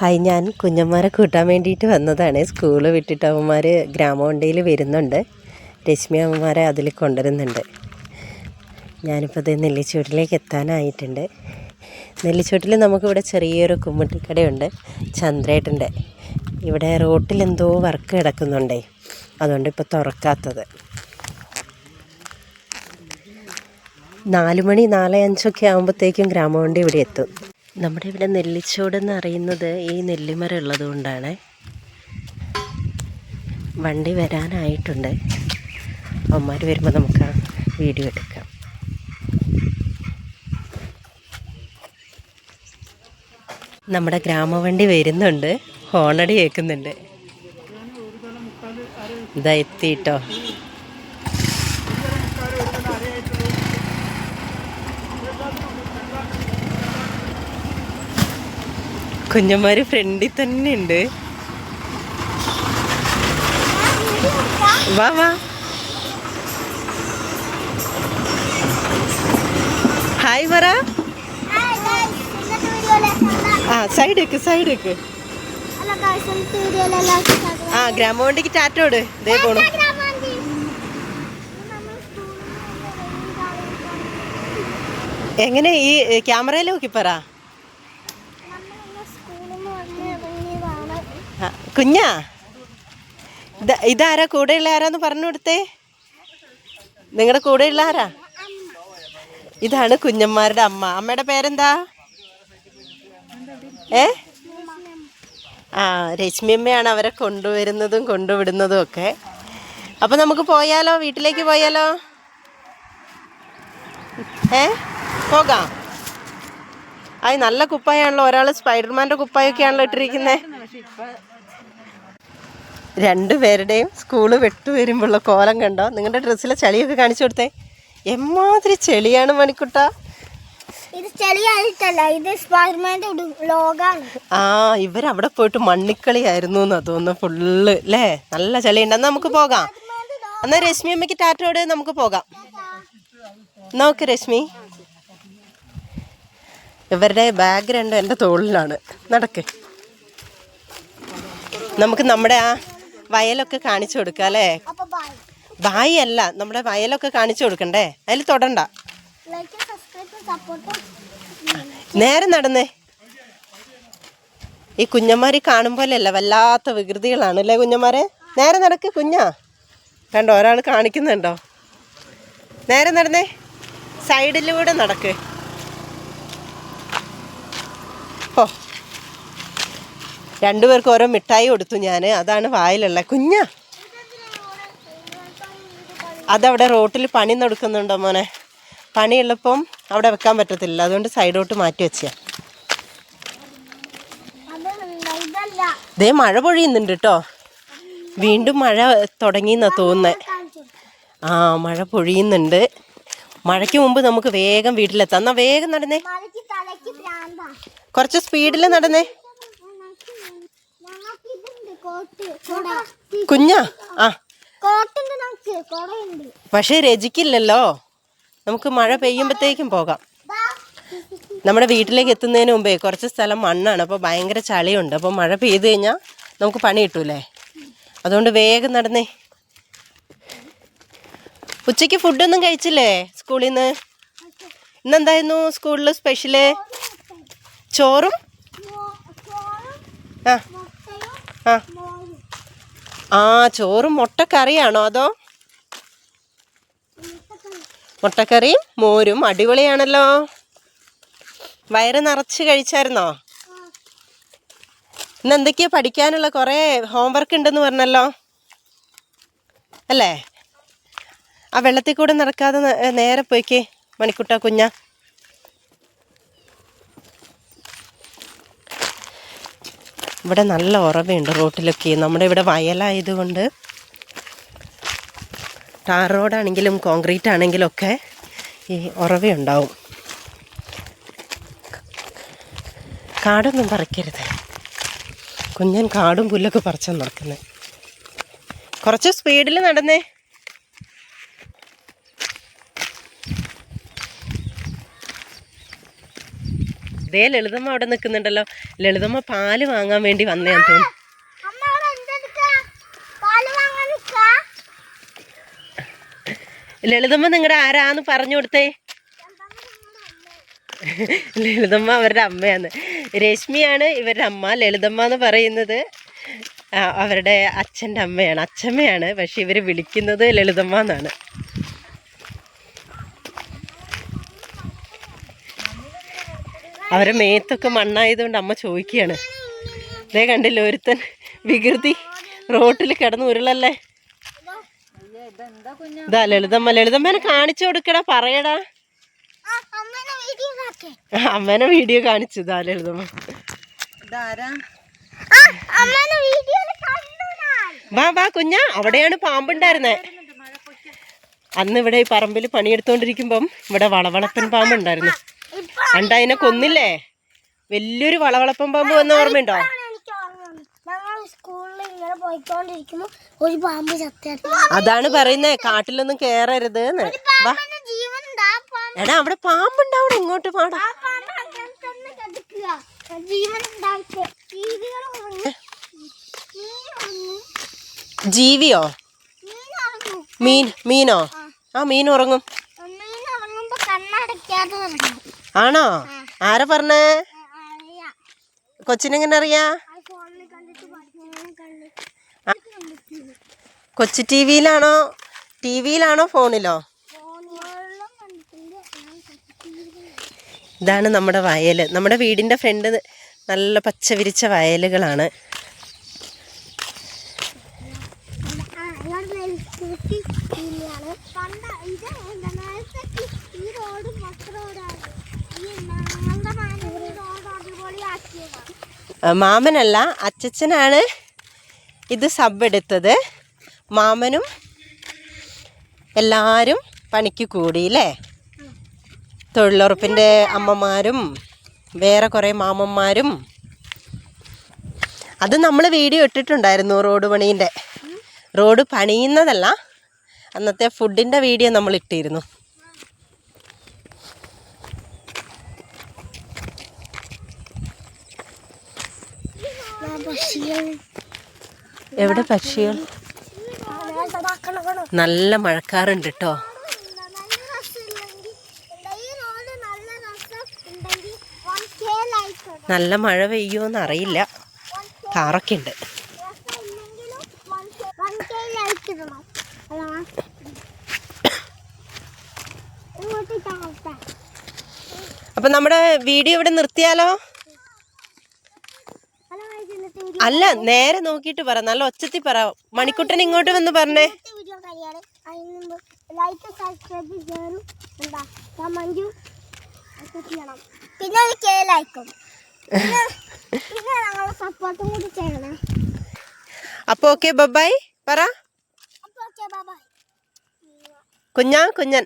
Hi ഞാൻ കുഞ്ഞന്മാരെ കൂട്ടാൻ വേണ്ടിയിട്ട് വന്നതാണ്. സ്കൂൾ വിട്ടിട്ട് അവന്മാർ ഗ്രാമവണ്ടിയിൽ വരുന്നുണ്ട്. രശ്മി അമ്മമാരെ അതിൽ കൊണ്ടുവരുന്നുണ്ട്. ഞാനിപ്പോൾ ഇത് നെല്ലിച്ചൂട്ടിലേക്ക് എത്താനായിട്ടുണ്ട്. നെല്ലിച്ചൂട്ടിൽ നമുക്കിവിടെ ചെറിയൊരു കുമ്മിട്ടിക്കടയുണ്ട് ചന്ദ്രേട്ടന്റെ. ഇവിടെ റോട്ടിൽ എന്തോ വർക്ക് കിടക്കുന്നുണ്ടേ അതുകൊണ്ട് ഇപ്പോൾ തുറക്കാത്തത്. നാല് മണി നാല് അഞ്ചൊക്കെ ആകുമ്പോഴത്തേക്കും ഗ്രാമവണ്ടി ഇവിടെ എത്തും. നമ്മുടെ ഇവിടെ നെല്ലിച്ചോട് എന്ന് അറിയുന്നത് ഈ നെല്ലിമര ഉള്ളത് കൊണ്ടാണ് വണ്ടി വരാനായിട്ടുണ്ട്. അവന്മാർ വരുമ്പോൾ നമുക്ക് വീഡിയോ എടുക്കാം. നമ്മുടെ ഗ്രാമവണ്ടി വരുന്നുണ്ട്. ഹോണടി കേൾക്കുന്നുണ്ട്. ഇതാ എത്തിട്ടോ. കുഞ്ഞന്മാര് ഫ്രണ്ടിൽ തന്നെ ഉണ്ട് വാ വാ. ഹായ് പറ ആ സൈഡ് വെക്ക് സൈഡ് വെക്ക്. ആ ഗ്രാമവണ്ടിക്ക് ടാറ്റോട് ഇതേ പോണു. എങ്ങനെ ഈ ക്യാമറയിൽ നോക്കി പറ ആ, കുഞ്ഞാ? ഇത് ഇതാരാ കൂടെയുള്ള ആരാന്ന് പറഞ്ഞു കൊടുത്തേ? നിങ്ങളുടെ കൂടെയുള്ള ആരാ? ഇതാണ് കുഞ്ഞന്മാരുടെ അമ്മ. അമ്മയുടെ പേരെന്താ? ഏ? ആ രശ്മി അമ്മയാണ് അവരെ കൊണ്ടുവരുന്നതും കൊണ്ടുവിടുന്നതും ഒക്കെ. അപ്പൊ നമുക്ക് പോയാലോ? വീട്ടിലേക്ക് പോയാലോ? ഏ? പോകാം. ആയി നല്ല കുപ്പായാണല്ലോ. ഒരാൾ സ്പൈഡർമാന്റെ കുപ്പായൊക്കെയാണല്ലോ ഇട്ടിരിക്കുന്നത് രണ്ടുപേരുടെയും സ്കൂൾ വെട്ടു വരുമ്പോഴുള്ള കോലം കണ്ടോ? നിങ്ങളുടെ ഡ്രസ്സിലെ ചളിയൊക്കെ കാണിച്ചു കൊടുത്തേ. എമ്മാതിരി ചെളിയാണ് മണിക്കുട്ട. ഇത് ചെളിയായിട്ടല്ല ഇത് ലോകാണ് ആ ഇവരവിടെ പോയിട്ട് മണ്ണിക്കളിയായിരുന്നു എന്നാ തോന്നുന്നു ഫുള്ള് അല്ലേ നല്ല ചളിയുണ്ട്. എന്നാ നമുക്ക് പോകാം. എന്നാ രശ്മി അമ്മയ്ക്ക് ടാറ്റോട് നമുക്ക് പോകാം. നോക്ക് രശ്മി. ഇവരുടെ ബാഗ് രണ്ടും എന്റെ തോളിലാണ്. നടക്ക്. നമുക്ക് നമ്മുടെ ആ വയലൊക്കെ കാണിച്ചു കൊടുക്കുക അല്ലേ? ബായി. അല്ല നമ്മുടെ വയലൊക്കെ കാണിച്ചു കൊടുക്കണ്ടേ? അതിൽ തൊടണ്ട. നേരെ നടന്നേ. ഈ കുഞ്ഞന്മാര് കാണും പോലെയല്ല വല്ലാത്ത വികൃതികളാണ് അല്ലേ കുഞ്ഞന്മാരെ നേരെ നടക്ക് കുഞ്ഞാ. കണ്ടോ ഒരാൾ കാണിക്കുന്നുണ്ടോ? നേരെ നടന്നേ. സൈഡിലൂടെ നടക്ക്. രണ്ടുപേർക്ക് ഓരോ മിഠായി കൊടുത്തു ഞാൻ അതാണ് വായിലുള്ള കുഞ്ഞ. അതവിടെ റോട്ടിൽ പണി നടക്കുന്നുണ്ടോ മോനെ? പണിയുള്ളപ്പം അവിടെ വെക്കാൻ പറ്റത്തില്ല അതുകൊണ്ട് സൈഡോട്ട് മാറ്റി വെച്ചാ ദേ മഴ പൊഴിയുന്നുണ്ട് കേട്ടോ വീണ്ടും മഴ തുടങ്ങിയെന്നാ തോന്നുന്നേ. ആ മഴ പൊഴിയുന്നുണ്ട്. മഴയ്ക്ക് മുമ്പ് നമുക്ക് വേഗം വീട്ടിലെത്താം. എന്നാ വേഗം നടന്നേ. കുറച്ച് സ്പീഡിൽ നടന്നേ ഞങ്ങൾക്ക് ഇതുണ്ട് കോട്ട് കൊട കുഞ്ഞാ ആ. കോട്ടുണ്ട് നമുക്ക് കൊടയുണ്ട്. പക്ഷേ രചിക്കില്ലല്ലോ നമുക്ക് മഴ പെയ്യുമ്പോഴത്തേക്കും പോകാം. നമ്മുടെ വീട്ടിലേക്ക് എത്തുന്നതിന് മുമ്പേ കുറച്ച് സ്ഥലം മണ്ണാണ്. അപ്പോൾ ഭയങ്കര ചളിയുണ്ട്. അപ്പോൾ മഴ പെയ്തു കഴിഞ്ഞാൽ നമുക്ക് പണി കിട്ടൂലേ? അതുകൊണ്ട് വേഗം നടന്നേ. ഉച്ചയ്ക്ക് ഫുഡൊന്നും കഴിച്ചില്ലേ സ്കൂളിൽ നിന്ന് ഇന്നെന്തായിരുന്നു സ്കൂളിൽ സ്പെഷ്യൽ? ചോറും? ചോറും. ആ. ആ. ആ ചോറും മുട്ടക്കറിയാണോ അതോ? മുട്ടക്കറിയും മോരും അടിപൊളിയാണല്ലോ. വയറ് നിറച്ച് കഴിച്ചായിരുന്നോ? ഇന്ന് എന്തൊക്കെയാ പഠിക്കാനുള്ള കുറേ ഹോംവർക്ക് ഉണ്ടെന്ന് പറഞ്ഞല്ലോ. അല്ലേ? ആ വെള്ളത്തിൽ കൂടെ നടക്കാതെ നേരെ പോയിക്കേ മണിക്കുട്ട കുഞ്ഞ. ഇവിടെ നല്ല ഉറവയുണ്ട് റോട്ടിലൊക്കെ. നമ്മുടെ ഇവിടെ വയലായതുകൊണ്ട് ടാർ റോഡാണെങ്കിലും കോൺക്രീറ്റ് ആണെങ്കിലും ഒക്കെ ഈ ഉറവയുണ്ടാവും. കാടൊന്നും പറിക്കരുത്. കുഞ്ഞൻ കാടും പുല്ലൊക്കെ പറിച്ചാൽ നടക്കുന്നത് കുറച്ച് സ്പീഡിൽ നടന്നേ. ദേ ലളിതമ്മ അവിടെ നിൽക്കുന്നുണ്ടല്ലോ. ലളിതമ്മ പാൽ വാങ്ങാൻ വേണ്ടി വന്നേന്ന് തോന്നുന്നു. ലളിതമ്മ നിങ്ങളുടെ ആരാന്ന് പറഞ്ഞു കൊടുത്തേ? ലളിതമ്മ അവരുടെ അമ്മയാണ്. രശ്മിയാണ് ഇവരുടെ അമ്മ. ലളിതമ്മ എന്ന് പറയുന്നത് അവരുടെ അച്ഛന്റെ അമ്മയാണ്. അച്ഛമ്മയാണ്. പക്ഷെ ഇവർ വിളിക്കുന്നത് ലളിതമ്മ എന്നാണ്. അവരെ മേത്തൊക്കെ മണ്ണായതുകൊണ്ട് അമ്മ ചോദിക്കുകയാണ്. ഇതേ കണ്ടില്ല ഒരുത്തൻ വികൃതി റോട്ടിൽ കിടന്ന് ഉരുളല്ലേ? ഇതാ ലളിതമ്മ ലളിതമ്മേനെ കാണിച്ചു കൊടുക്കടാ പറയടാ. അമ്മേനെ വീഡിയോ കാണിച്ചു ഇതാ ലളിതമ്മ. വാ വാ കുഞ്ഞ അവിടെയാണ് പാമ്പുണ്ടായിരുന്നേ. അന്ന് ഇവിടെ ഈ പറമ്പിൽ പണിയെടുത്തോണ്ടിരിക്കുമ്പം ഇവിടെ വളവളപ്പൻ പാമ്പുണ്ടായിരുന്നു. അണ്ട അതിനെ കൊന്നില്ലേ? വലിയൊരു വളവളപ്പം പാമ്പ് വന്ന ഓർമ്മയുണ്ടോ? അതാണ് പറയുന്നേ കാട്ടിലൊന്നും കേറരുത് എടാ അവിടെ പാമ്പുണ്ടാവണം ഇങ്ങോട്ട് പാടാ ജീവിയോ? മീൻ മീനോ? ആ മീൻ ഉറങ്ങും. ആണോ? ആരാ പറഞ്ഞേ? കൊച്ചിനെങ്ങനെ അറിയാ. കൊച്ചു ടി വിയിലാണോ ടി വിയിലാണോ ഫോണിലോ ഇതാണ് നമ്മുടെ വയൽ നമ്മുടെ വീടിന്റെ ഫ്രണ്ട് നല്ല പച്ച വിരിച്ച വയലുകളാണ്. ഈ റോഡ് റോഡാണ് മാമനല്ല അച്ചച്ചനാണ് ഇത് സബ് എടുത്തത്. മാമനും എല്ലാവരും പണിക്ക് കൂടി അല്ലേ തൊഴിലുറപ്പിന്റെ അമ്മമാരും വേറെ കുറേ മാമന്മാരും. അത് നമ്മൾ വീഡിയോ ഇട്ടിട്ടുണ്ടായിരുന്നു റോഡ് പണീന്റെ. റോഡ് പണിയുന്നതല്ല അന്നത്തെ ഫുഡിന്റെ വീഡിയോ നമ്മൾ ഇട്ടിരുന്നു. എവിടെ പക്ഷികൾ? നല്ല മഴക്കാറുണ്ട് കേട്ടോ നല്ല മഴ പെയ്യുമെന്ന് അറിയില്ല. കാറൊക്കെ ഉണ്ട് അപ്പം നമ്മുടെ വീഡിയോ ഇവിടെ നിർത്തിയാലോ? അല്ല നേരെ നോക്കിയിട്ട് പറ. നല്ല ഒച്ചത്തിൽ പറ. മണിക്കുട്ടൻ ഇങ്ങോട്ട് വന്ന് പറഞ്ഞേ. പിന്നെ ഒരു സപ്പോർട്ടും കൂടി ചെയ്യണേ. അപ്പോൾ ഓക്കെ ബബായ് പറ. കുഞ്ഞാ കുഞ്ഞൻ.